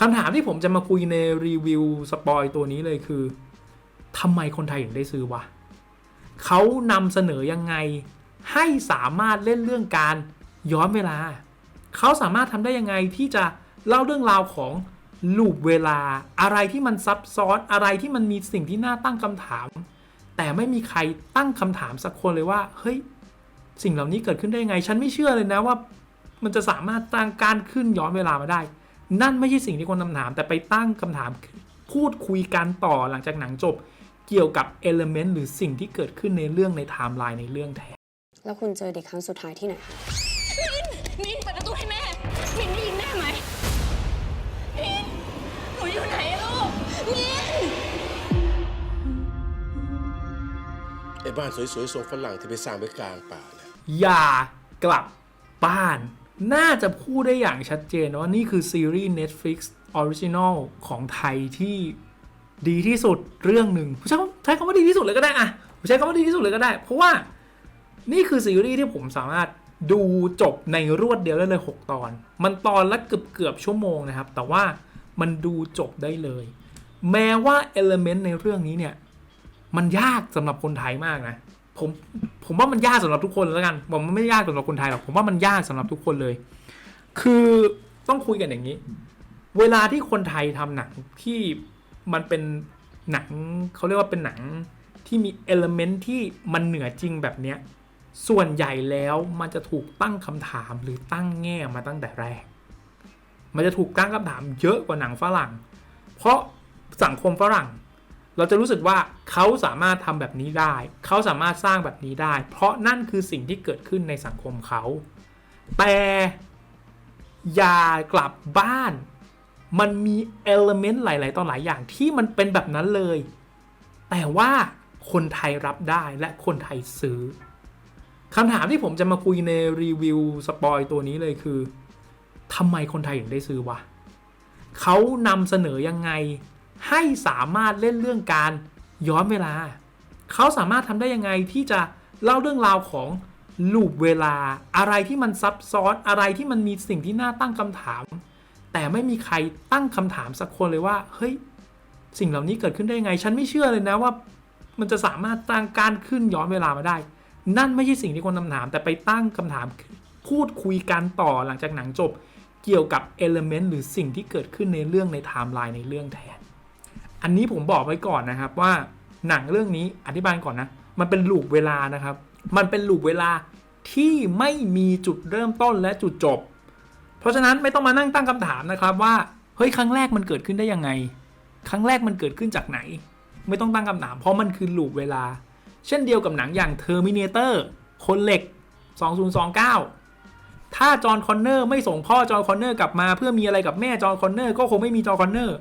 คำถามที่ผมจะมาคุยในรีวิวสปอยตัวนี้เลยคือทำไมคนไทยถึงได้ซื้อวะเขานำเสนอยังไงให้สามารถเล่นเรื่องการย้อนเวลา เขาสามารถทำได้ยังไงที่จะเล่าเรื่องราวของลูปเวลา อะไรที่มันซับซ้อนอะไรที่มันมีสิ่งที่น่าตั้งคำถาม แต่ไม่มีใครตั้งคำถามสักคนเลยว่าเฮ้ยสิ่งเหล่านี้เกิดขึ้นได้ยังไง ฉันไม่เชื่อเลยนะว่า มันจะสามารถตั้งการขึ้นย้อนเวลามาได้ นั่นไม่ใช่สิ่งที่คนคำถาม แต่ไปตั้งคำถามพูดคุยกันต่อหลังจากหนังจบ เกี่ยวกับเอลเมนต์หรือสิ่งที่เกิดขึ้นในเรื่องในไทม์ไลน์ในเรื่องแทนแล้วคุณเจอเด็กครั้งสุดท้ายที่ไหนคะมินเปิดประตูให้แม่มินได้ยินแม่ไหมมินหนูอยู่ไหนอะลูกมินไอ้บ้านสวยๆทรงฝรั่งที่ไปสร้างไว้กลางป่าเนี่ยอย่ากลับบ้าน น่าจะพูดได้อย่างชัดเจนว่านี่คือซีรีส์ Netflix Original ของไทยที่ดีที่สุดเรื่องหนึ่งผมใช้คำใช้คำว่าดีที่สุดเลยก็ได้อะผมใช้คำว่าดีที่สุดเลยก็ได้ เพราะว่านี่คือซีรีส์ที่ผมสามารถดูจบในรวดเดียวได้เลย 6 ตอน มันตอนละเกือบเกือบชั่วโมงนะครับ แต่ว่ามันดูจบได้เลย แม้ว่าเอลเมนต์ในเรื่องนี้เนี่ย มันยากสำหรับคนไทยมากนะ ผมผมว่ามันยากสำหรับทุกคนแล้วกันผมไม่ยากสำหรับคนไทยหรอกผมว่ามันยากสำหรับทุกคนเลย คือต้องคุยกันอย่างนี้ เวลาที่คนไทยทำหนังที่มันเป็นหนังเขาเรียกว่าเป็นหนังที่มีเอลเมนต์ที่มันเหนือจริงแบบเนี้ยส่วนใหญ่แล้วมันจะถูกตั้งคำถามหรือตั้งแง่มาตั้งแต่แรก มันจะถูกตั้งคำถามเยอะกว่าหนังฝรั่ง เพราะสังคมฝรั่ง เราจะรู้สึกว่าเขาสามารถทำแบบนี้ได้ เขาสามารถสร้างแบบนี้ได้ เพราะนั่นคือสิ่งที่เกิดขึ้นในสังคมเขา แต่อย่ากลับบ้าน มันมีเอลเมนต์หลาย ๆต่อหลายอย่างที่มันเป็นแบบนั้นเลย แต่ว่าคนไทยรับได้และคนไทยซื้อคำถามที่ผมจะมาคุยในรีวิวสปอยตัวนี้เลยคือทำไมคนไทยถึงได้ซื้อวะเขานำเสนอยังไง ให้สามารถเล่นเรื่องการย้อนเวลา เขาสามารถทำได้ยังไงที่จะเล่าเรื่องราวของลูปเวลาอะไรที่มันซับซ้อนอะไรที่มันมีสิ่งที่น่าตั้งคำถาม แต่ไม่มีใครตั้งคำถามสักคนเลยว่าเฮ้ยสิ่งเหล่านี้เกิดขึ้นได้ยังไง ฉันไม่เชื่อเลยนะว่า มันจะสามารถตั้งการขึ้นย้อนเวลามาได้ นั่นไม่ใช่สิ่งที่คนคำถาม แต่ไปตั้งคำถามพูดคุยกันต่อหลังจากหนังจบ เกี่ยวกับเอลเมนต์หรือสิ่งที่เกิดขึ้นในเรื่องในไทม์ไลน์ในเรื่องแทน อันนี้ผมบอกไว้ก่อนนะครับว่าหนังเรื่องนี้อธิบายก่อนนะ มันเป็นลูปเวลานะครับ มันเป็นลูปเวลาที่ไม่มีจุดเริ่มต้นและจุดจบ เพราะฉะนั้นไม่ต้องมานั่งตั้งคำถามนะครับว่าเฮ้ยครั้งแรกมันเกิดขึ้นได้ยังไง ครั้งแรกมันเกิดขึ้นจากไหน ไม่ต้องตั้งคำถามเพราะมันคือลูปเวลา เช่นเดียวกับหนังอย่าง Terminator คนเหล็ก 2029 ถ้าจอห์นคอนเนอร์ไม่ส่งพ่อจอห์นคอนเนอร์กลับมาเพื่อมีอะไรกับแม่จอห์นคอนเนอร์ก็คงไม่มีจอห์นคอนเนอร์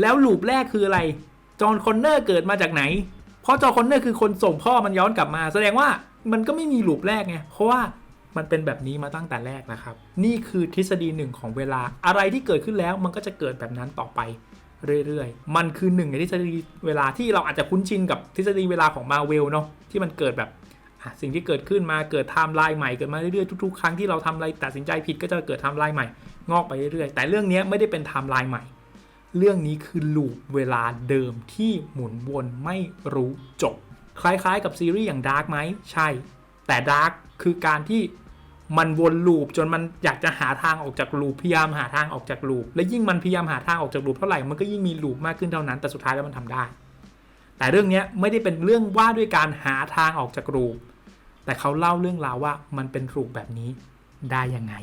แล้วลูปแรกคืออะไร จอห์นคอนเนอร์เกิดมาจากไหน เพราะจอห์นคอนเนอร์คือคนส่งพ่อมันย้อนกลับมา แสดงว่ามันก็ไม่มีลูปแรกไง เพราะว่ามันเป็นแบบนี้มาตั้งแต่แรกนะครับ นี่คือทฤษฎีหนึ่งของเวลา อะไรที่เกิดขึ้นแล้วมันก็จะเกิดแบบนั้นต่อไปเรื่อยๆ มันคือหนึ่งในทฤษฎีเวลาที่เราอาจจะคุ้นชินกับทฤษฎีเวลาของมาเวลเนาะที่มันเกิดแบบสิ่งที่เกิดขึ้นมาเกิดไทม์ไลน์ใหม่เกิดมาเรื่อยๆทุกๆครั้งที่เราทำอะไรตัดสินใจผิดก็จะเกิดไทม์ไลน์ใหม่งอกไปเรื่อยๆ แต่เรื่องนี้ไม่ได้เป็นไทม์ไลน์ใหม่ เรื่องนี้คือลูปเวลาเดิมที่หมุนวนไม่รู้จบ คล้ายๆกับซีรีส์อย่างดาร์กไหมใช่ แต่ดาร์กคือการที่มันวนลูปจนมันอยากจะหาทางออกจากลูปพยายามหาทางออกจากลูปและยิ่งมันพยายามหาทางออกจากลูปเท่าไหร่มันก็ยิ่งมีลูปมากขึ้นเท่านั้นแต่สุดท้ายแล้วมันทำได้ แต่เรื่องนี้ไม่ได้เป็นเรื่องว่าด้วยการหาทางออกจากลูปแต่เขาเล่าเรื่องราวว่ามันเป็นลูปแบบนี้ได้ยังไง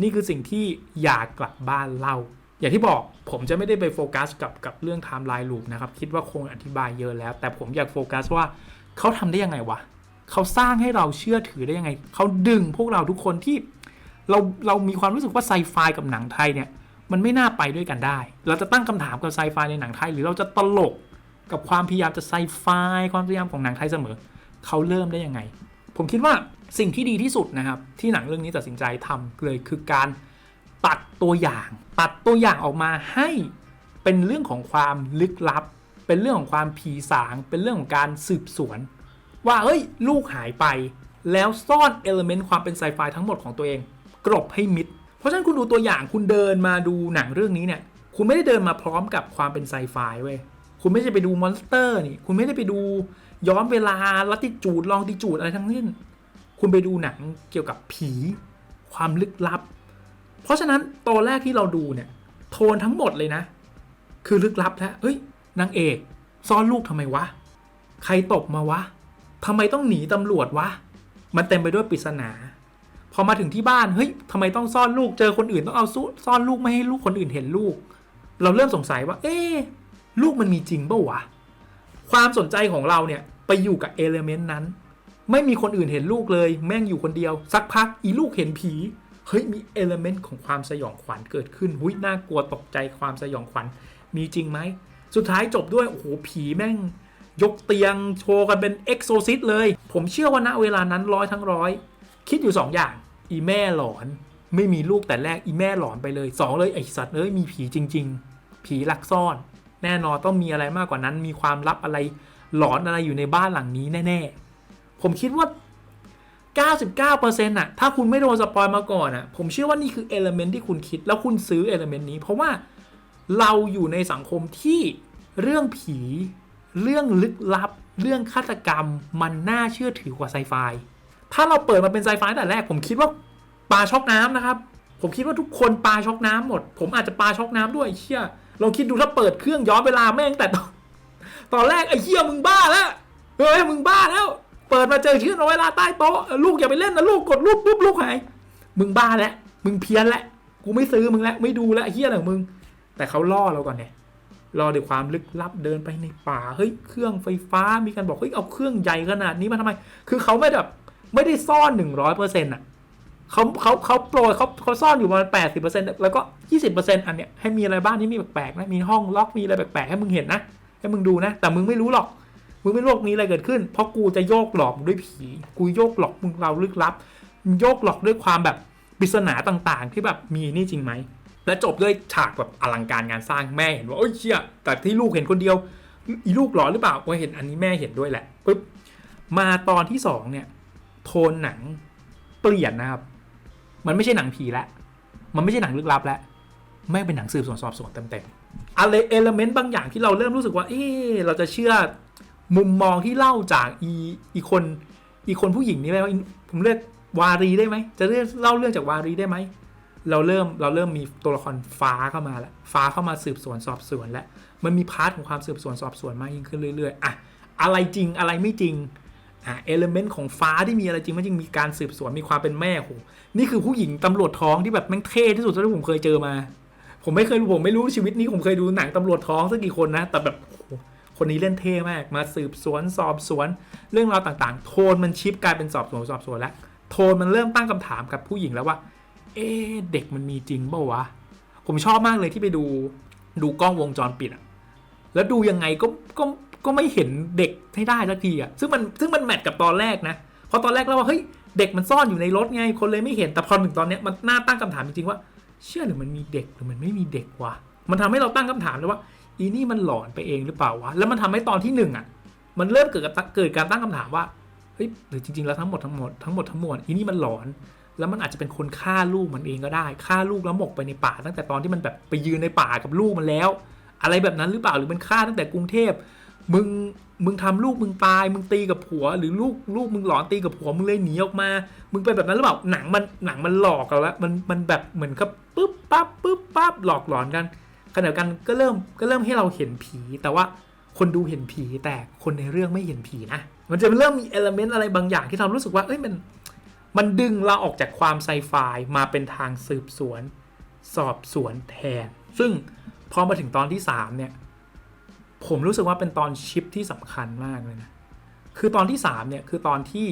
นี่คือสิ่งที่อยากกลับบ้านเล่า อย่างที่บอกผมจะไม่ได้ไปโฟกัสกับกับเรื่องไทม์ไลน์ลูปนะครับ คิดว่าคงอธิบายเยอะแล้ว แต่ผมอยากโฟกัสว่าเขาทำได้ยังไงวะเขาสร้างให้เราเชื่อถือได้ยังไง เขาดึงพวกเราทุกคนที่เราเรามีความรู้สึกว่าไซไฟกับหนังไทยเนี่ยมันไม่น่าไปด้วยกันได้ เราจะตั้งคำถามกับไซไฟในหนังไทย หรือเราจะตลกกับความพยายามจะไซไฟความพยายามของหนังไทยเสมอ เขาเริ่มได้ยังไง ผมคิดว่าสิ่งที่ดีที่สุดนะครับ ที่หนังเรื่องนี้ตัดสินใจทำเลยคือการ ตัดตัวอย่าง ตัดตัวอย่างออกมาให้เป็นเรื่องของความลึกลับ เป็นเรื่องของความผีสาง เป็นเรื่องของการสืบสวน ว่าเฮ้ยลูกหายไป แล้วซ่อนเอลเมนต์ความเป็นไซไฟทั้งหมดของตัวเอง กรบให้มิด เพราะฉะนั้นคุณดูตัวอย่างคุณเดินมาดูหนังเรื่องนี้เนี่ยคุณไม่ได้เดินมาพร้อมกับความเป็นไซไฟเว้ยคุณไม่ได้ไปดูมอนสเตอร์นี่คุณไม่ได้ไปดูย้อนเวลาลัติจูดลองติจูดอะไรทั้งสิ้น คุณไปดูหนังเกี่ยวกับผี ความลึกลับ เพราะฉะนั้นตอนแรกที่เราดูเนี่ย โทนทั้งหมดเลยนะ คือลึกลับแล้วเอ้ยนางเอกซ่อนลูกทำไมวะ ใครตกมาวะทำไมต้องหนีตำรวจวะ มันเต็มไปด้วยปริศนา พอมาถึงที่บ้านเฮ้ยทำไมต้องซ่อนลูกเจอคนอื่นต้องเอาซุซ่อนลูกไม่ให้ลูกคนอื่นเห็นลูก เราเริ่มสงสัยว่า เอ๊ลูกมันมีจริงเปล่าวะความสนใจของเราเนี่ยไปอยู่กับเอลเมนต์นั้น ไม่มีคนอื่นเห็นลูกเลย แม่งอยู่คนเดียว สักพักอีลูกเห็นผี เฮ้ยมีเอลเมนต์ของความสยองขวัญเกิดขึ้นหุ้ยน่ากลัวตกใจความสยองขวัญมีจริงไหม สุดท้ายจบด้วย โอ้โห ผีแม่ง ยกเตียงโชว์กันเป็นเอ็กโซซิสเลย ผมเชื่อว่าณเวลานั้นร้อยทั้งร้อย คิดอยู่ 2อย่าง อีแม่หลอนไม่มีลูกแต่แรกอีแม่หลอนไปเลย 2 เลยไอสัตว์เอ้ยมีผีจริง ๆ ผีลักซ่อน แน่นอนต้องมีอะไรมากกว่านั้น มีความลับอะไรหลอนอะไรอยู่ในบ้านหลังนี้แน่ ๆ ผมคิดว่า 99%น่ะถ้าคุณไม่โดนสปอยมาก่อนอะผมเชื่อว่านี่คือเอลเมนต์ที่คุณคิดแล้วคุณซื้อเอลเมนต์นี้ เพราะว่าเราอยู่ในสังคมที่เรื่องผี เรื่องลึกลับ เรื่องฆาตกรรมมันน่าเชื่อถือกว่าไซไฟถ้าเราเปิดมาเป็นไซไฟแต่แรก ผมคิดว่าปลาช็อกน้ำนะครับ ผมคิดว่าทุกคนปลาช็อกน้ำหมด ผมอาจจะปลาช็อกน้ำด้วยไอ้เชี่ยลองคิดดูถ้าเปิดเครื่องย้อนเวลาแม่งแต่ตอนตอนแรกไอ้เชี่ยมึงบ้าแล้วเฮ้ยมึงบ้าแล้ว เปิดมาเจอชื่อเอาเวลาใต้โต๊ะลูกอย่าไปเล่นนะลูกกดลูกปุ๊บลูกหายมึงบ้าแล้วมึงเพี้ยนแล้วกูไม่ซื้อมึงแล้วไม่ดูแล้วเฮียอะไรของมึง แต่เขาล่อเราก่อนเนี่ยรอด้วยความลึกลับเดินไปในป่าเฮ้ยเครื่องไฟฟ้ามีการบอกเฮ้ยเอาเครื่องใหญ่ขนาดนี้มาทำไม คือเขาไม่แบบไม่ได้ซ่อนหนึ่งร้อยเปอร์เซ็นต์อะเขาเขาเขาโปรยเขาเขาซ่อนอยู่ประมาณแปดสิบเปอร์เซ็นต์แล้วก็ยี่สิบเปอร์เซ็นต์อันเนี้ยให้มีอะไรบ้างที่มีแปลกๆนะมีห้องล็อกมีอะไรแปลกๆให้มึงเห็นนะให้มึงดูนะ แต่มึงไม่รู้หรอก มึงไม่รู้หรอกมีอะไรเกิดขึ้น เพราะกูจะโยกหลอกด้วยผี กูโยกหลอกมึงเราลึกลับ โยกหลอกด้วยความแบบปริศนาต่างๆ ที่แบบมีนี่จริงไหม และจบด้วยฉากแบบอลังการงานสร้างแม่เห็นว่าโอ้ยเชี่ยแต่ที่ลูกเห็นคนเดียว อีลูกหลอนหรือเปล่าว่าเห็นอันนี้แม่เห็นด้วยแหละปุ๊บมาตอนที่สองเนี่ย โทนหนังเปลี่ยนนะครับ มันไม่ใช่หนังผีแล้วมันไม่ใช่หนังลึกลับแล้วแม่งเป็นหนังสืบสวนสอบสวนเต็มๆอะไรเอลเมนต์บางอย่างที่เราเริ่มรู้สึกว่า เออเราจะเชื่อ มุมมองที่เล่าจากอีอีคนอีคนผู้หญิงนี้ไหมว่าผมเรียกวารีได้ไหมจะเรียกเล่าเรื่องจากวารีได้ไหมเราเริ่มเราเริ่มมีตัวละครฟ้าเข้ามาแล้วฟ้าเข้ามาสืบสวนสอบสวนแล้วมันมีพาร์ทของความสืบสวนสอบสวนมากยิ่งขึ้นเรื่อยๆอะอะไรจริงอะไรไม่จริงอะเอลเมนต์ของฟ้าที่มีอะไรจริงไม่จริงมีการสืบสวนมีความเป็นแม่โหนี่คือผู้หญิงตำรวจท้องที่แบบแม่งเท่ที่สุดที่ผมเคยเจอมา ผมไม่เคยผมไม่รู้ชีวิตนี้ผมเคยดูหนังตำรวจท้องสักกี่คนนะแต่แบบ คนนี้เล่นเท่มาก มาสืบสวนสอบสวน เรื่องราวต่างๆ โทนมันชิปกลายเป็นสอบสวนสอบสวนแล้ว โทนมันเริ่มตั้งคำถามกับผู้หญิงแล้วว่า เอ๊เด็กมันมีจริงเปล่าวะ ผมชอบมากเลยที่ไปดูดูกล้องวงจรปิดอะแล้วดูยังไงก็ก็ก็ไม่เห็นเด็กให้ได้สักทีอะซึ่งมันซึ่งมันแมทกับตอนแรกนะเพราะตอนแรกเราว่าเฮ้ยเด็กมันซ่อนอยู่ในรถไง คนเลยไม่เห็น แต่พอถึงตอนเนี้ยมันน่าตั้งคำถามจริงๆว่า เชื่อหรือมันมีเด็กหรือมันไม่มีเด็กวะ มันทำให้เราตั้งคำถามเลยว่า อีนี่มันหลอนไปเองหรือเปล่าวะ แล้วมันทำให้ตอนที่หนึ่งอะ มันเริ่มเกิดกับเกิดการตั้งคำถามว่า เฮ้ย หรือจริง ๆ แล้วทั้งหมดทั้งหมดทั้งหมดทั้งมวลอีนี่มันหลอน แล้วมันอาจจะเป็นคนฆ่าลูกมันเองก็ได้ ฆ่าลูกแล้วหมกไปในป่า ตั้งแต่ตอนที่มันแบบไปยืนในป่ากับลูกมันแล้ว อะไรแบบนั้นหรือเปล่า หรือมันฆ่าตั้งแต่กรุงเทพ มึง มึงทำลูกมึงตาย มึงตีกับผัว หรือลูกลูกมึงหลอนตีกับผัว มึงเลยหนีออกมา มึงเป็นแบบนั้นหรือเปล่า หนังมันหนังมันหลอกเราแล้ว มันมันแบบเหมือนกับปุ๊บปั๊บปุ๊บปั๊บหลอกหลอนกัน ขณะเดียวกันก็เริ่มก็เริ่มให้เราเห็นผี แต่ว่าคนดูเห็นผีแต่คนในเรื่องไม่เห็นผีนะมันจะเริ่มมีเอลเมนต์อะไรบางอย่างที่ทำรู้สึกว่าเอ้ยมันมันดึงเราออกจากความไซไฟมาเป็นทางสืบสวน สอบสวนแทน ซึ่งพอมาถึงตอนที่ 3 เนี่ย ผมรู้สึกว่าเป็นตอนชิปที่สำคัญมากเลยนะ คือตอนที่ 3 เนี่ย คือตอนที่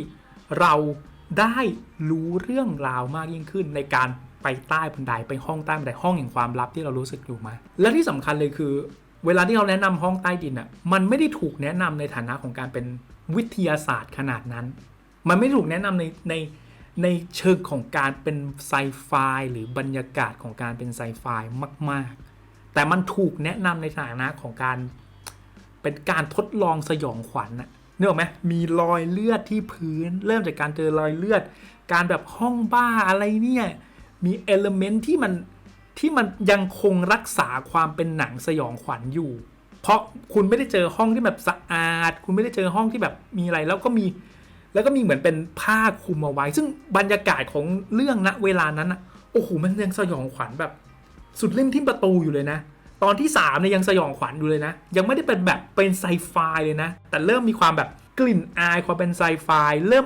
เราได้รู้เรื่องราวมากยิ่งขึ้นในการ ไปใต้บันไดไปห้องใต้บันไดห้องแห่งความลับที่เรารู้สึกอยู่มา และที่สำคัญเลยคือ เวลาที่เราแนะนำห้องใต้ดินอะมันไม่ได้ถูกแนะนำในฐานะของการเป็นวิทยาศาสตร์ขนาดนั้น มันไม่ถูกแนะนำในในในเชิงของการเป็นไซไฟหรือบรรยากาศของการเป็นไซไฟมาก ๆ แต่มันถูกแนะนำในฐานะของการเป็นการทดลองสยองขวัญน่ะนึกออกไหมมีรอยเลือดที่พื้น เริ่มจากการเจอรอยเลือด การแบบห้องบ้าอะไรเนี่ย มีเอลเมนต์ที่มันที่มันยังคงรักษาความเป็นหนังสยองขวัญอยู่ เพราะคุณไม่ได้เจอห้องที่แบบสะอาด คุณไม่ได้เจอห้องที่แบบมีอะไร แล้วก็มีแล้วก็มีเหมือนเป็นผ้าคลุมเอาไว้ ซึ่งบรรยากาศของเรื่องณเวลานั้นอะโอ้โหมันยังสยองขวัญแบบ สุดเล่มที่ประตูอยู่เลยนะ ตอนที่สามเนี่ยยังสยองขวัญอยู่เลยนะ ยังไม่ได้เป็นแบบเป็นไซไฟเลยนะ แต่เริ่มมีความแบบกลิ่นอายความเป็นไซไฟเริ่ม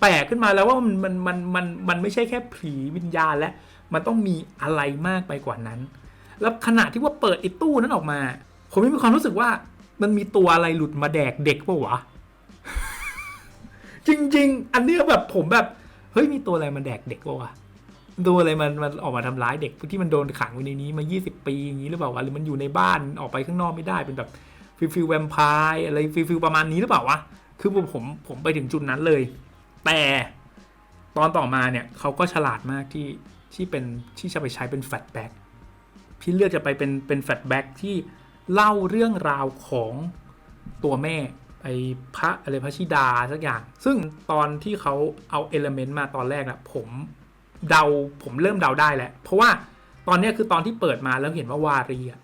แปลกๆขึ้นมาแล้วว่ามันมันมันมันมันไม่ใช่แค่ผีวิญญาณและมันต้องมีอะไรมากไปกว่านั้น แล้วขณะที่ว่าเปิดไอ้ตู้นั้นออกมา ผมมีความรู้สึกว่ามันมีตัวอะไรหลุดมาแดกเด็กปะวะ จริง ๆ อันนี้แบบผมแบบเฮ้ยมีตัวอะไรมาแดกเด็กปะวะตัวอะไรมันมันออกมาทำร้ายเด็กที่มันโดนขังไว้ในนี้มา 20 ปีอย่างนี้หรือเปล่าวะหรือมันอยู่ในบ้านออกไปข้างนอกไม่ได้เป็นแบบฟิลฟิลแวมไพร์อะไรฟิลฟิลประมาณนี้หรือเปล่าวะคือผมผมไปถึงจุดนั้นเลย แต่ตอนต่อมาเนี่ยเขาก็ฉลาดมากที่ที่เป็นที่จะไปใช้เป็นแฟลชแบ็กพี่เลือกจะไปเป็นเป็นแฟลชแบ็กที่เล่าเรื่องราวของตัวแม่ไอพระอะไรพระชิดาสักอย่าง ซึ่งตอนที่เขาเอาเอลเมนต์มาตอนแรกอะผมเดาผมเริ่มเดาได้แหละ เพราะว่าตอนนี้คือตอนที่เปิดมาแล้วเห็นว่าวารีอะ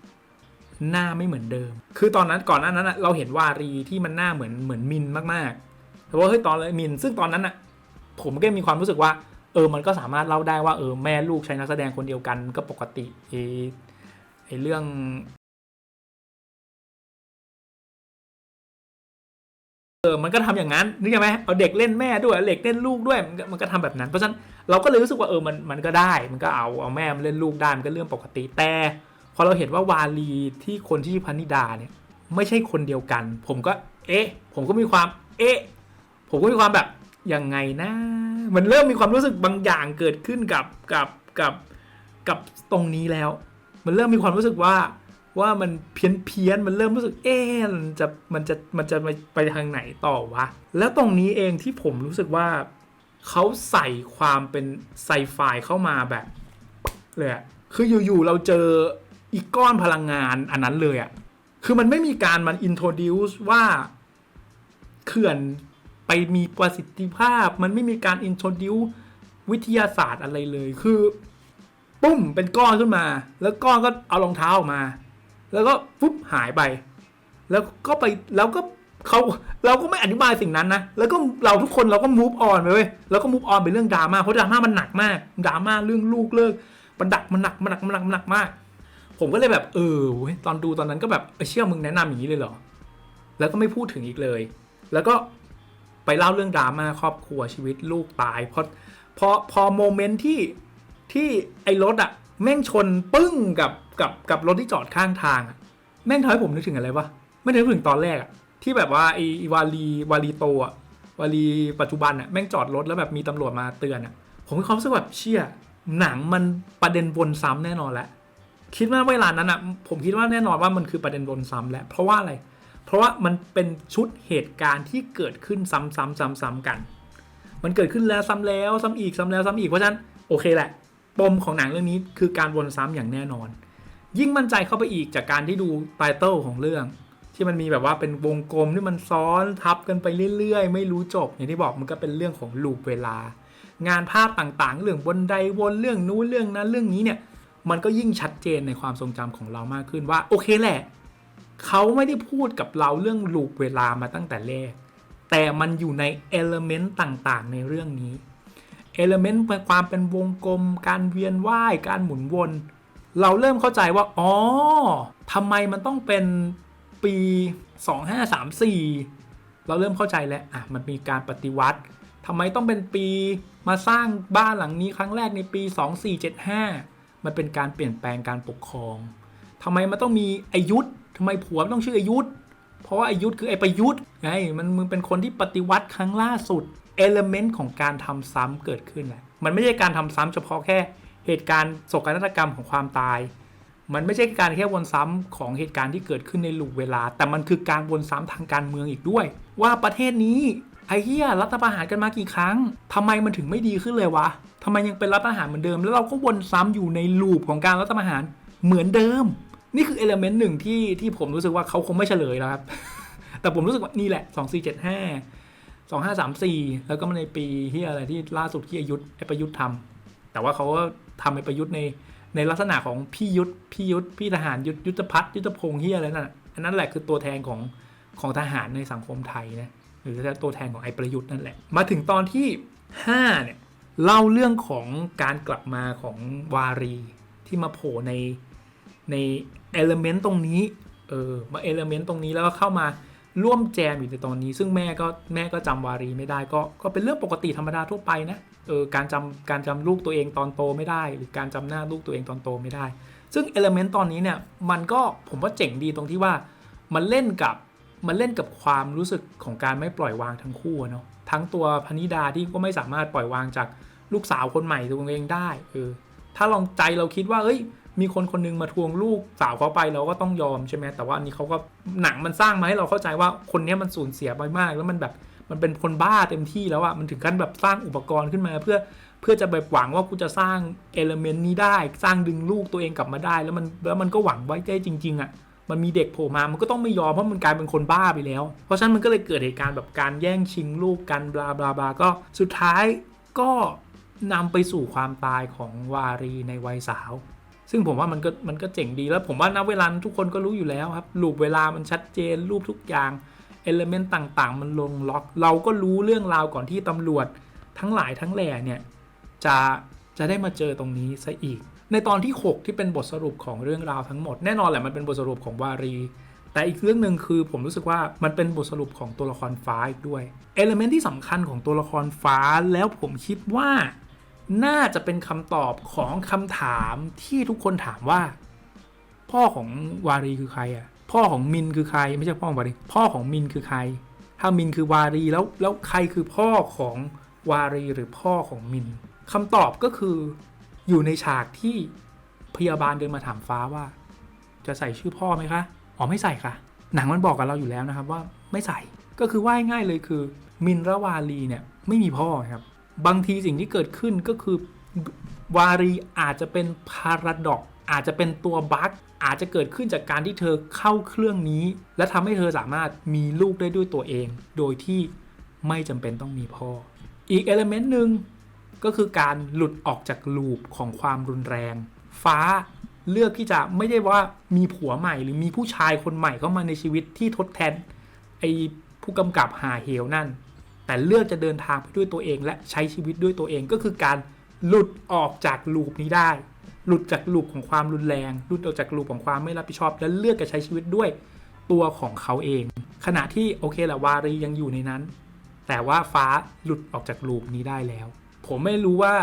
หน้าไม่เหมือนเดิม คือตอนนั้นก่อนหน้านั้นเราเห็นวารีที่มันหน้าเหมือนเหมือนมินมากๆ แต่ว่าเฮ้ยตอนมินซึ่งตอนนั้นอะผมก็มีความรู้สึกว่า เออมันก็สามารถเล่าได้ว่าเออแม่ลูกใช้นักแสดงคนเดียวกันก็ปกติไอไอเรื่องเออ มันก็ทำอย่างนั้นนึกออกไหมเอาเด็กเล่นแม่ด้วยเด็กเล่นลูกด้วย มันก็มันก็ทำแบบนั้น เพราะฉะนั้นเราก็เลยรู้สึกว่าเออ มัน มันก็ได้ มันก็เอา เอาแม่มาเล่นลูกได้ มันก็เรื่องปกติ แต่ พอเราเห็นว่าวาลีที่คนที่ชื่อพันิดาเนี่ย ไม่ใช่คนเดียวกัน ผมก็ เอ๊ะ ผมก็มีความ เอ๊ะ ผมก็มีความแบบยังไงนะ มันเริ่มมีความรู้สึกบางอย่างเกิดขึ้นกับกับกับกับตรงนี้แล้ว มันเริ่มมีความรู้สึกว่าว่ามันเพี้ยนเพี้ยนมันเริ่มรู้สึกเอ๊ะมันจะมันจะมันจะไปไปทางไหนต่อวะ แล้วตรงนี้เองที่ผมรู้สึกว่าเขาใส่ความเป็นไซไฟเข้ามาแบบเลยอะคืออยู่ๆเราเจออีกก้อนพลังงานอันนั้นเลยอะคือมันไม่มีการมันอินโทรดิวส์ว่าเขื่อน ไปมีประสิทธิภาพ มันไม่มีการอินโทรดิววิทยาศาสตร์อะไรเลยคือ ปุ้มเป็นก้อนขึ้นมา แล้วก้อนก็เอารองเท้าออกมา แล้วก็ปุ๊บหายไป แล้วก็ไปแล้วก็เขาเราก็ไม่อธิบายสิ่งนั้นนะ แล้วก็เราทุกคนเราก็ move on ไปเว้ยแล้วก็ move on ไปเรื่องดราม่าเพราะดราม่ามันหนักมากดราม่าเรื่องลูกเลิกมันดักมันหนักมันหนักมันหนักมันหนักมาก ผมก็เลยแบบเออตอนดูตอนนั้นก็แบบเอ้ยเชื่อมึงแนะนำอย่างนี้เลยเหรอแล้วก็ไม่พูดถึงอีกเลย แล้วก็ ไปเล่าเรื่องดราม่าครอบครัวชีวิตลูกตายพอพอพอโมเมนต์ที่ที่ไอ้รถอะแม่งชนปึ้งกับกับกับรถที่จอดข้างทางอะแม่งทำให้ผมนึกถึงอะไรวะไม่นึกถึงตอนแรกอะที่แบบว่าไอ้วาลีวาลีโตอะวาลีปัจจุบันอะแม่งจอดรถแล้วแบบมีตำรวจมาเตือนอะผมมีความรู้สึกแบบเชี่ยหนังมันประเด็นวนซ้ำแน่นอนแหละคิดว่าเวลานั้นอะผมคิดว่าแน่นอนว่ามันคือประเด็นวนซ้ำแหละเพราะว่าอะไร เพราะว่ามันเป็นชุดเหตุการณ์ที่เกิดขึ้นซ้ำๆซ้ำๆกัน มันเกิดขึ้นแล้วซ้ำแล้วซ้ำอีกซ้ำแล้วซ้ำอีกเพราะฉะนั้นโอเคแหละปมของหนังเรื่องนี้คือการวนซ้ำอย่างแน่นอน ยิ่งมั่นใจเข้าไปอีกจากการที่ดูไตเติลของเรื่อง ที่มันมีแบบว่าเป็นวงกลมที่มันซ้อนทับกันไปเรื่อยๆ ไม่รู้จบ อย่างที่บอกมันก็เป็นเรื่องของลูปเวลา งานภาพต่างๆ เรื่องบนไดวนเรื่องนู้นเรื่องนั้นเรื่องนี้เนี่ยมันก็ยิ่งชัดเจนในความทรงจำของเรามากขึ้นว่าโอเคแหละ เขาไม่ได้พูดกับเราเรื่องลูปเวลามาตั้งแต่แรก แต่มันอยู่ในเอลเมนต์ต่างๆ ในเรื่องนี้เอลเมนต์ความเป็นวงกลม การเวียนว่าย การหมุนวน เราเริ่มเข้าใจว่า อ๋อทำไมมันต้องเป็นปี 2534 เราเริ่มเข้าใจแล้ว อะ มันมีการปฏิวัติทำไมต้องเป็นปี มาสร้างบ้านหลังนี้ครั้งแรกในปี 2475 มันเป็นการเปลี่ยนแปลงการปกครองทำไมมันต้องมีอายุธำไมผัวมันต้องชื่ออายุทธเพราะว่าอายุทธคือไอ้ประยุทธ์ไงมันมึงเป็นคนที่ปฏิวัติครั้งล่าสุดเอลเมนต์ของการทำซ้ำเกิดขึ้นแหละมันไม่ใช่การทำซ้ำเฉพาะแค่เหตุการณ์โศกนาฏกรรมของความตาย มันไม่ใช่การแค่วนซ้ำของเหตุการณ์ที่เกิดขึ้นในลูกเวลา แต่มันคือการวนซ้ำทางการเมืองอีกด้วย ว่าประเทศนี้ไอ้เหี้ยรัฐประหารกันมากี่ครั้งทำไมมันถึงไม่ดีขึ้นเลยวะทำไมยังเป็นรัฐประหารเหมือนเดิม แล้วเราก็วนซ้ำอยู่ในลูปของการรัฐประหารเหมือนเดิม นี่คือเอลเมนต์หนึ่งที่ที่ผมรู้สึกว่าเขาคงไม่เฉลยแล้วครับ แต่ผมรู้สึกว่านี่แหละ 2475 2534 แล้วก็มาในปีที่อะไรที่ล่าสุดที่อายุทธไอประยุทธ์ทแต่ว่าเขาก็ทำไปประยุทธ์ในในลักษณะของพี่ยุทธพี่ยุทธพี่ทหารยุทธยุทธพัฒน์ยุทธพงษ์เฮียอะไรนั่นอันนั้นแหละคือตัวแทนของของทหารในสังคมไทยนะหรือตัวแทนของไอ้ประยุทธ์นั่นแหละ มาถึงตอนที่5เนี่ยเล่าเรื่องของการกลับมาของวารีที่มาโผล่ใน ในเอลเมนต์ตรงนี้เออมาเอลเมนต์ตรงนี้แล้วก็เข้ามาร่วมแจมอยู่ในตอนนี้ ซึ่งแม่ก็แม่ก็จำวารีไม่ได้ก็ก็เป็นเรื่องปกติธรรมดาทั่วไปนะเออการจำการจำลูกตัวเองตอนโตไม่ได้ หรือการจำหน้าลูกตัวเองตอนโตไม่ได้ ซึ่งเอลเมนต์ตอนนี้เนี่ยมันก็ผมว่าเจ๋งดีตรงที่ว่ามันเล่นกับมันเล่นกับความรู้สึกของการไม่ปล่อยวางทั้งคู่เนาะทั้งตัวพนิดาที่ก็ไม่สามารถปล่อยวางจากลูกสาวคนใหม่ตัวเองได้เออถ้าลองใจเราคิดว่าเอ้ย มีคนคนหนึงมาทวงลูกสาวเขาไปเราก็ต้องยอมใช่ไหมแต่ว่าอันนี้เขาก็หนังมันสร้างมาให้เราเข้าใจว่าคนนี้มันสูญเสียไปมาก แล้วมันแบบมันเป็นคนบ้าเต็มที่แล้วอะมันถึงขั้นแบบสร้างอุปกรณ์ขึ้นมา เพื่อเพื่อจะแบบหวังว่ากูจะสร้างเอลเมนต์นี้ได้ สร้างดึงลูกตัวเองกลับมาได้ แล้วมันแล้วมันก็หวังไว้ได้จริง ๆอะมันมีเด็กโผล่มามันก็ต้องไม่ยอมเพราะมันกลายเป็นคนบ้าไปแล้ว เพราะฉะนั้นมันก็เลยเกิดเหตุการณ์แบบการแย่งชิงลูกกันบลาบลาบลาก็สุดท้ายก็นำไปสู่ความตายของวารีในวัยสาว ซึ่งผมว่ามันก็มันก็เจ๋งดีแล้วผมว่าณเวลาทุกคนก็รู้อยู่แล้วครับรูปเวลามันชัดเจนรูปทุกอย่างเอลเมนต์ต่างๆ มันลงล็อก เราก็รู้เรื่องราวก่อนที่ตำรวจทั้งหลายทั้งแหล่เนี่ยจะจะได้มาเจอตรงนี้ซะอีก ในตอนที่ 6 ที่เป็นบทสรุปของเรื่องราวทั้งหมด แน่นอนแหละมันเป็นบทสรุปของวารี แต่อีกเรื่องหนึ่งคือผมรู้สึกว่ามันเป็นบทสรุปของตัวละครฟ้าอีกด้วยเอลเมนต์ที่สำคัญของตัวละครฟ้าแล้วผมคิดว่า น่าจะเป็นคำตอบของคำถามที่ทุกคนถามว่า พ่อของวารีคือใครอะ พ่อของมินคือใคร ไม่ใช่พ่อของวารีพ่อของมินคือใคร ถ้ามินคือวารีแล้วแล้วใครคือพ่อของวารีหรือพ่อของมินคำตอบก็คืออยู่ในฉากที่พยาบาลเดินมาถามฟ้าว่า จะใส่ชื่อพ่อไหมคะอ๋อไม่ใส่ค่ะ หนังมันบอกกับเราอยู่แล้วนะครับว่าไม่ใส่ก็คือว่าง่ายเลยคือ มินและวารีเนี่ยไม่มีพ่อครับ บางทีสิ่งที่เกิดขึ้นก็คือวารีอาจจะเป็นพาราดอกอาจจะเป็นตัวบั๊กอาจจะเกิดขึ้นจากการที่เธอเข้าเครื่องนี้ และทำให้เธอสามารถมีลูกได้ด้วยตัวเอง โดยที่ไม่จำเป็นต้องมีพ่อ อีกเอลเมนต์หนึ่งก็คือการหลุดออกจากลูปของความรุนแรง ฟ้าเลือกที่จะไม่ได้ว่ามีผัวใหม่หรือมีผู้ชายคนใหม่เข้ามาในชีวิตที่ทดแทนไอผู้กำกับหาเหวนั่น แต่เลือกจะเดินทางไปด้วยตัวเอง และใช้ชีวิตด้วยตัวเองก็คือการหลุดออกจากลูปนี้ได้ หลุดจากลูปของความรุนแรง หลุดออกจากลูปของความไม่รับผิดชอบ และเลือกจะใช้ชีวิตด้วยตัวของเขาเอง ขณะที่โอเคแหละวารียังอยู่ในนั้น แต่ว่าฟ้าหลุดออกจากลูปนี้ได้แล้ว ผมไม่รู้ว่า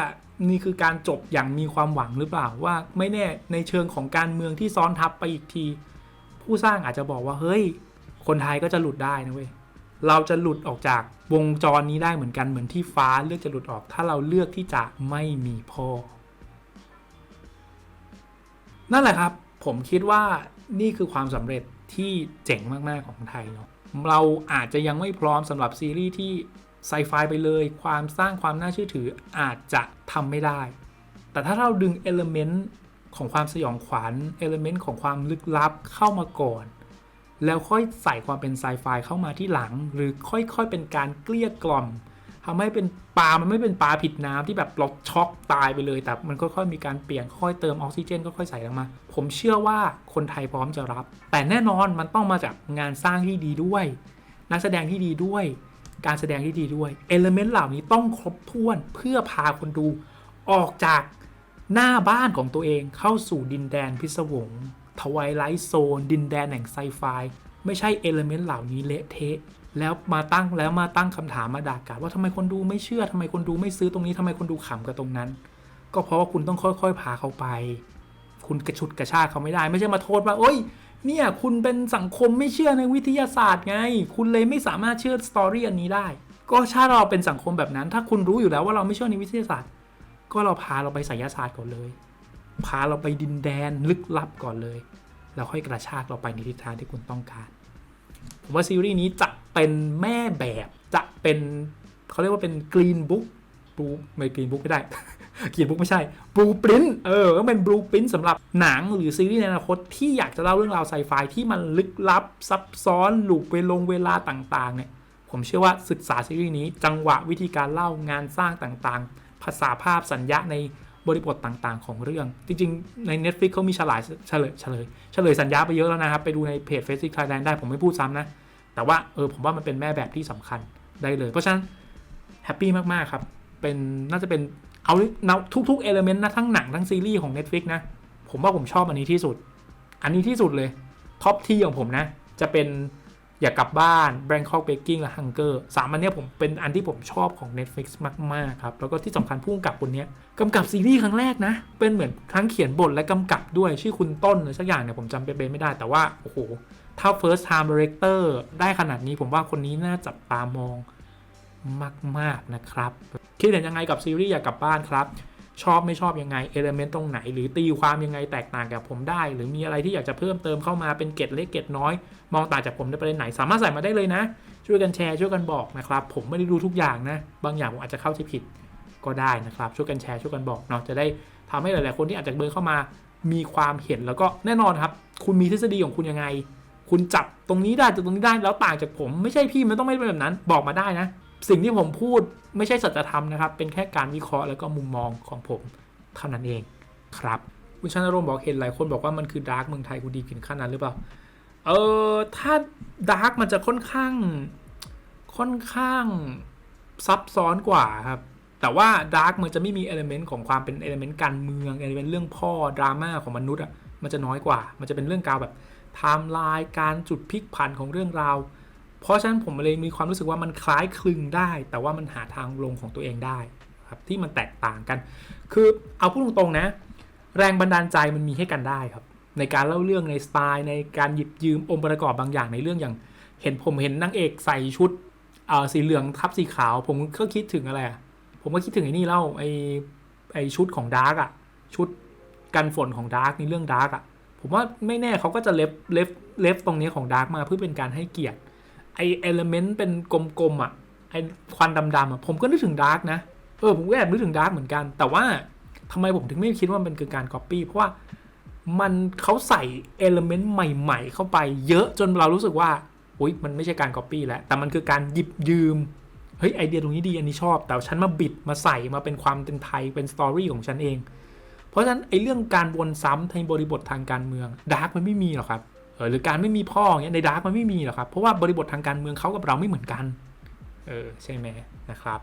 นี่คือการจบอย่างมีความหวังหรือเปล่าว่าไม่แน่ในเชิงของการเมืองที่ซ้อนทับไปอีกที ผู้สร้างอาจจะบอกว่าเฮ้ย คนไทยก็จะหลุดได้นะเว้ย เราจะหลุดออกจากวงจรนี้ได้เหมือนกันเหมือนที่ฟ้าเลือกจะหลุดออก ถ้าเราเลือกที่จะไม่มีพ่อ นั่นแหละครับ ผมคิดว่านี่คือความสำเร็จที่เจ๋งมากๆของไทยเนาะเราอาจจะยังไม่พร้อมสำหรับซีรีส์ที่ไซไฟไปเลย ความสร้างความน่าเชื่อถืออาจจะทำไม่ได้ แต่ถ้าเราดึงเอลเมนต์ของความสยองขวัญเอลเมนต์ของความลึกลับเข้ามาก่อน แล้วค่อยใส่ความเป็นไซไฟเข้ามาที่หลัง หรือค่อยๆเป็นการเกลี้ยกล่อมทำให้เป็นปลา มันไม่เป็นปลาผิดน้ำที่แบบเราช็อกตายไปเลย แต่มันค่อยๆมีการเปลี่ยน ค่อยเติมออกซิเจนค่อยๆใส่ลงมา ผมเชื่อว่าคนไทยพร้อมจะรับ แต่แน่นอนมันต้องมาจากงานสร้างที่ดีด้วย นักแสดงที่ดีด้วย การแสดงที่ดีด้วย เอลเมนต์เหล่านี้ต้องครบถ้วนเพื่อพาคนดูออกจากหน้าบ้านของตัวเองเข้าสู่ดินแดนพิศวง ทวายไลท์โซน ดินแดนแห่งไซไฟไม่ใช่เอลเมนต์เหล่านี้เละเทะ แล้วมาตั้งแล้วมาตั้งคำถามมาด่ากาว่าทำไมคนดูไม่เชื่อทำไมคนดูไม่ซื้อตรงนี้ทำไมคนดูขำกับตรงนั้น ก็เพราะว่าคุณต้องค่อยๆพาเขาไป คุณกระชุดกระชากเขาไม่ได้ ไม่ใช่มาโทษว่าโอ้ยเนี่ยคุณเป็นสังคมไม่เชื่อในวิทยาศาสตร์ไง คุณเลยไม่สามารถเชื่อสตอรี่อันนี้ได้ ก็ถ้าเราเป็นสังคมแบบนั้น ถ้าคุณรู้อยู่แล้วว่าเราไม่เชื่อในวิทยาศาสตร์ ก็เราพาเราไปไสยศาสตร์ก่อนเลย พาเราไปดินแดนลึกลับก่อนเลย แล้วค่อยกระชากเราไปในทิศทางที่คุณต้องการ ผมว่าซีรีส์นี้จะเป็นแม่แบบจะเป็นเขาเรียกว่าเป็นกรีนบุ๊กบูไม่กรีนบุ๊กไม่ได้กรีนบุ๊กไม่ใช่บลูปรินเออก็เป็นบลูปรินสำหรับหนังหรือซีรีส์ในอนาคตที่อยากจะเล่าเรื่องราวไซไฟที่มันลึกลับ ซับซ้อนหลูกเวลงเวลาต่างๆเนี่ยผมเชื่อว่าศึกษาซีรีส์นี้ จังหวะวิธีการเล่างานสร้างต่างๆ ภาษาภาพสัญญาใน บริบทต่างๆ ของเรื่อง จริง ๆ ใน Netflix เขามีฉลายเฉลยเฉลยเฉลยสัญญาไปเยอะแล้วนะครับ ไปดูในเพจ Facebook Thailand ได้ผมไม่พูดซ้ำนะ แต่ว่าเออผมว่ามันเป็นแม่แบบที่สำคัญได้เลย เพราะฉะนั้นแฮปปี้มากๆครับ เป็นน่าจะเป็นเอาทุกๆเอลเมนต์นะทั้งหนังทั้งซีรีส์ของ Netflix นะ ผมว่าผมชอบอันนี้ที่สุด อันนี้ที่สุดเลยท็อปที่ของผมนะ จะเป็น อยากกลับบ้าน Bangkok Baking และ Hunger สามอันนี้ผมเป็นอันที่ผมชอบของ Netflix มาก ๆ ครับ แล้วก็ที่สำคัญผู้กำกับคนนี้กำกับซีรีส์ครั้งแรกนะ เป็นเหมือนทั้งเขียนบทและกำกับด้วยชื่อคุณต้นหรือสักอย่างเนี่ยผมจำเป็นไม่ได้แต่ว่า โอ้โห ถ้า first time director ได้ขนาดนี้ผมว่าคนนี้น่าจับตามองมาก ๆ นะครับ คิดเห็นยังไงกับซีรีส์อยากกลับบ้านครับ ชอบไม่ชอบยังไงเอลเมนต์ตรงไหน หรือตีความยังไงแตกต่างกับผมได้ หรือมีอะไรที่อยากจะเพิ่มเติมเข้ามาเป็นเกร็ดเล็กเกร็ดน้อย มองต่างจากผมในประเด็นไหน สามารถใส่มาได้เลยนะ ช่วยกันแชร์ช่วยกันบอกนะครับ ผมไม่ได้รู้ทุกอย่างนะ บางอย่างผมอาจจะเข้าใจผิดก็ได้นะครับ ช่วยกันแชร์ช่วยกันบอกเนาะจะได้ทำให้หลาย ๆ คนที่อาจจะเบิร์เข้ามามีความเห็นแล้วก็แน่นอนครับ คุณมีทฤษฎีของคุณยังไง คุณจับตรงนี้ได้จากตรงนี้ได้แล้วต่างจากผม ไม่ใช่พี่มันต้องไม่เป็นแบบนั้น บอกมาได้นะ สิ่งที่ผมพูดไม่ใช่สัจธรรมนะครับ เป็นแค่การวิเคราะห์แล้วก็มุมมองของผมเท่านั้นเองครับคุณชานรงค์บอกเห็นหลายคนบอกว่ามันคือดาร์กเมืองไทยกูดีถึงขั้นนั้นหรือเปล่า เออถ้าดาร์กมันจะค่อนข้างค่อนข้างซับซ้อนกว่าครับ แต่ว่าดาร์กมันจะไม่มีเอลเมนต์ของความเป็นเอลเมนต์การเมืองเอลเมนต์เรื่องพ่อดราม่าของมนุษย์อะมันจะน้อยกว่า มันจะเป็นเรื่องกาวแบบไทม์ไลน์การจุดพลิกผันของเรื่องราว เพราะฉะนั้นผมเลยมีความรู้สึกว่ามันคล้ายคลึงได้ แต่ว่ามันหาทางลงของตัวเองได้ครับที่มันแตกต่างกัน คือเอาพูดตรงๆนะ แรงบันดาลใจมันมีให้กันได้ครับ ในการเล่าเรื่องในสไตล์ ในการหยิบยืมองค์ประกอบบางอย่างในเรื่องอย่าง เห็นผมเห็นนางเอกใส่ชุดสีเหลืองทับสีขาว ผมก็คิดถึงอะไรอะผมก็คิดถึงไอ้นี่เล่าไอ้ไอ้ชุดของดาร์กอะชุดกันฝนของดาร์กในเรื่องดาร์กอะผมว่าไม่แน่เขาก็จะเล็บเล็บเล็บตรงนี้ของดาร์กมาเพื่อเป็นการให้เกียรติ ไอเอลเมนต์เป็นกลมๆอะไอควันดำๆอะผมก็นึกถึงดาร์กนะเออผมก็แอบนึกถึงดาร์กเหมือนกัน แต่ว่าทำไมผมถึงไม่คิดว่ามันคือการ Copy เพราะว่ามันเขาใส่เอลเมนต์ใหม่ ๆ เข้าไปเยอะจนเรารู้สึกว่าอุ้ยมันไม่ใช่การ Copy แล้วแต่มันคือการหยิบยืมเฮ้ยไอเดียตรงนี้ดีอันนี้ชอบ แต่ฉันมาบิดมาใส่มาเป็นความเป็นไทยเป็นสตอรี่ของฉันเอง เพราะฉะนั้นไอเรื่องการวนซ้ำในบริบททางการเมืองดาร์กมันไม่มีหรอกครับ เออหรือการไม่มีพ่ออย่างเงี้ยในดาร์กมันไม่มีหรอกครับ เพราะว่าบริบททางการเมืองเขากับเราไม่เหมือนกัน เออใช่ไหมนะครับ